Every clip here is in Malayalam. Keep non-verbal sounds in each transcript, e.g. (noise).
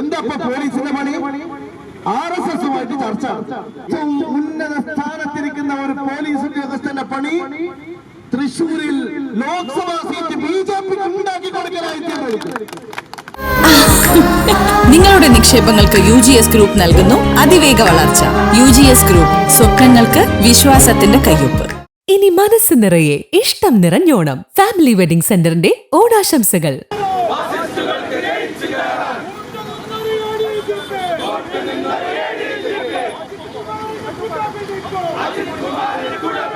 എന്താ പോലീസിന്റെ പണി? ആർ എസ് എസുമായിട്ട് ചർച്ച. ഉന്നത സ്ഥാനത്തിരിക്കുന്ന ഒരു പോലീസ് ഉദ്യോഗസ്ഥന്റെ പണി തൃശൂരിൽ ലോക്സഭാ സീറ്റ് ബി ജെ പിക്ക് ഉണ്ടാക്കി കൊടുക്കലായി (laughs) നിങ്ങളുടെ നിക്ഷേപങ്ങൾക്ക് യു ജി എസ് ഗ്രൂപ്പ് നൽകുന്നു അതിവേഗ വളർച്ച. യു ജി എസ് ഗ്രൂപ്പ് സ്വപ്നങ്ങൾക്ക് വിശ്വാസത്തിന്റെ കയ്യൊപ്പ്. ഇനി മനസ്സ് നിറയെ ഇഷ്ടം നിറഞ്ഞോണം. ഫാമിലി വെഡിംഗ് സെന്ററിന്റെ ഓണാശംസകൾ. ಕುಮಾರ್ ಕುಮಾರ್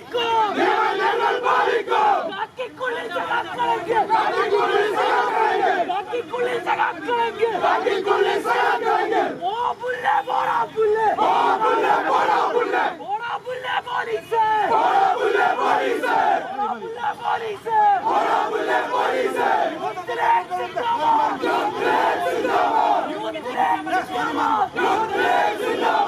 പാലിക്കും ഞങ്ങൾ പാലിക്കും കാക്കിക്കുള്ളിൽ സഹാക്കളെങ്കിൽ കാക്കിക്കുള്ളിൽ സഹാക്കളെങ്കിൽ കാക്കിക്കുള്ളിൽ സഹാക്കളെങ്കിൽ കാക്കിക്കുള്ളിൽ സഹാക്കളെങ്കിൽ ഓ പുല്ലെ പോടാ പുല്ലെ. ഓ പുല്ലെ പോടാ പുല്ലെ പോടാ പുല്ലെ പോലീസ്. പോടാ പുല്ലെ പോലീസ്. പോടാ പുല്ലെ പോലീസ് പോടാ പുല്ലെ പോലീസ് യുദ്ധത്തിലെ സിന്ദാബാദ് യുദ്ധത്തിലെ സിന്ദാബാദ് യുദ്ധത്തിലെ സിന്ദാബാദ് യുദ്ധത്തിലെ സിന്ദാബാദ്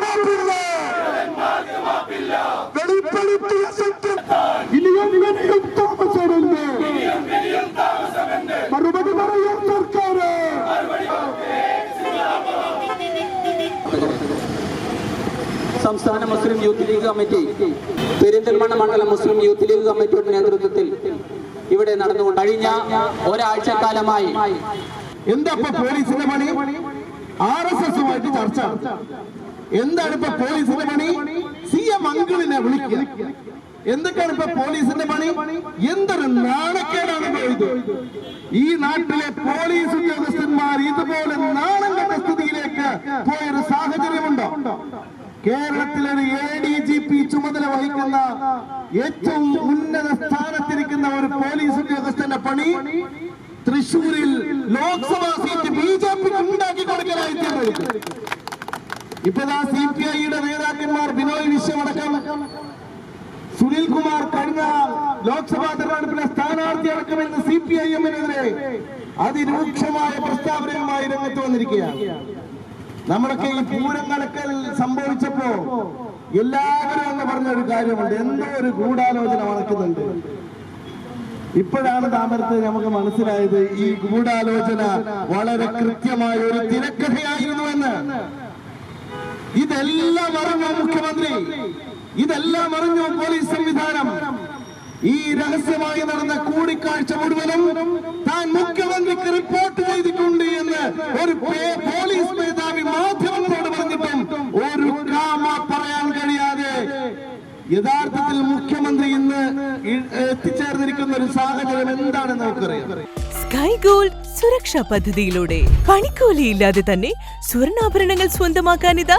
മാപ്പില്ല വെളിപ്പെടുത്തിയ സത്യം. ഇനിയും ഇനിയും താമസമുണ്ട്. മറുപടി പറയാൻ സർക്കാർ സംസ്ഥാന Muslim youth league committee Perinthalmanna മണ്ഡലം മുസ്ലിം യൂത്ത് ലീഗ് കമ്മിറ്റിയുടെ നേതൃത്വത്തിൽ ഇവിടെ നടന്നുകൊണ്ട് കഴിഞ്ഞ ഒരാഴ്ചക്കാലമായി എന്താ പോലീസിന്റെ പണി? ആർ എസ് എസുമായിട്ട് ചർച്ച. എന്താണ് ഇപ്പൊ പോലീസിന്റെ പണി? സി എം അങ്കിളിനെ വിളിക്കുക. എന്തൊക്കെയാണ് ഇപ്പൊ പോലീസിന്റെ പണി? എന്തൊരു നാണക്കേടാണ് ഇത്. ഈ നാട്ടിലെ പോലീസ് ഉദ്യോഗസ്ഥന്മാർ ഇതുപോലെ നാണം കണ്ട സ്ഥിതിയിലേക്ക് പോയൊരു സാഹചര്യമുണ്ടോ? കേരളത്തിലെ ഒരു എ ഡി ജി പി ചുമതല വഹിക്കുന്ന ഏറ്റവും ഉന്നത സ്ഥാനത്തിരിക്കുന്ന ഒരു പോലീസ് ഉദ്യോഗസ്ഥന്റെ പണി തൃശൂരിൽ ലോക്സഭാ സീറ്റ് ബി ജെ പിക്ക് ഉണ്ടാക്കി കൊടുക്കലായി ഇപ്പതാ സി പി ഐയുടെ നേതാക്കന്മാർ ബിനോയ് വിശ്വമടക്കം സുനിൽ കുമാർ കഴിഞ്ഞ ലോക്സഭാ തെരഞ്ഞെടുപ്പിലെ സ്ഥാനാർത്ഥി അടക്കമെന്ന് സി പി ഐ എമ്മിനെതിരെ അതിരൂക്ഷമായ പ്രസ്താവനയുമായി രംഗത്ത് വന്നിരിക്കുകയാണ്. നമ്മളൊക്കെ ഈ പൂരം കലക്കൽ സംഭവിച്ചപ്പോ എല്ലാവരും എന്ന് പറഞ്ഞ ഒരു കാര്യമുണ്ട് എന്തോ ഒരു ഗൂഢാലോചന നടക്കുന്നുണ്ട്. ഇപ്പോഴാണ് താമരത്ത് നമുക്ക് മനസ്സിലായത് ഈ ഗൂഢാലോചന വളരെ കൃത്യമായ ഒരു തിരക്കഥയായിരുന്നു എന്ന്. ഇതെല്ലാം അറിഞ്ഞു മുഖ്യമന്ത്രി? ഇതെല്ലാം അറിഞ്ഞു പോലീസ് സംവിധാനം? ഈ രഹസ്യമായി നടന്ന കൂടിക്കാഴ്ച മുഴുവനും താൻ മുഖ്യമന്ത്രിക്ക് റിപ്പോർട്ട് ചെയ്തിട്ടുണ്ട് എന്ന് ഒരു പോലീസ് മേധാവി മാധ്യമങ്ങളോട് പറഞ്ഞിട്ടും ഒരു കാമ പറയാൻ കഴിയാതെ യഥാർത്ഥത്തിൽ മുഖ്യമന്ത്രി ഇന്ന് എത്തിച്ചേർന്നിരിക്കുന്ന ഒരു സാഹചര്യം എന്താണെന്ന് നമുക്കറിയാം. സ്കൈ ഗോൾഡ് സുരക്ഷാ പദ്ധതിയിലൂടെ പണിക്കൂലിയില്ലാതെ തന്നെ സ്വർണാഭരണങ്ങൾ സ്വന്തമാക്കാനിതാ